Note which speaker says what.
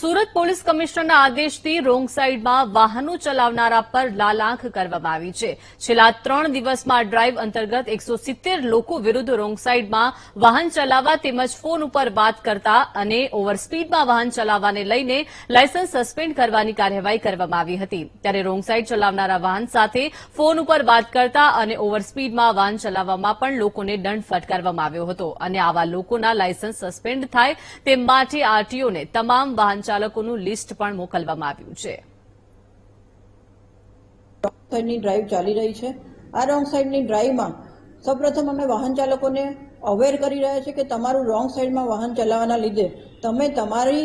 Speaker 1: Surat police કમિશનરના આદેશથી wrong સાઇડમાં વાહનો ચલાવનારા પર લાલાંખ કરવામાં આવી છે. છેલ્લા ત્રણ દિવસમાં ડ્રાઇવ અંતર્ગત એકસો લોકો વિરુદ્ધ રોંગ સાઇડમાં વાહન ચલાવવા તેમજ ફોન ઉપર વાત કરતા અને ઓવરસ્પીડમાં વાહન ચલાવવાને લઈને લાયસન્સ સસ્પેન્ડ કરવાની કાર્યવાહી કરવામાં આવી હતી. ત્યારે રોંગ સાઇડ ચલાવનારા વાહન સાથે ફોન ઉપર વાત કરતા અને ઓવરસ્પીડમાં વાહન ચલાવવામાં પણ લોકોને દંડ ફટકારવામાં આવ્યો હતો. અને આવા લોકોના લાયસન્સ સસ્પેન્ડ થાય તે માટે આરટીઓને તમામ વાહન ચાલકોનું લિસ્ટ પણ મોકલવામાં આવ્યું છે.
Speaker 2: સાઈડની ડ્રાઈવ ચાલી રહી છે. આ રોંગ સાઈડની ડ્રાઈવમાં સૌપ્રથમ અમે વાહન ચાલકોને અવેર કરી રહ્યા છે કે તમારું રોંગ સાઈડમાં વાહન ચલાવવાના લીધે તમે તમારી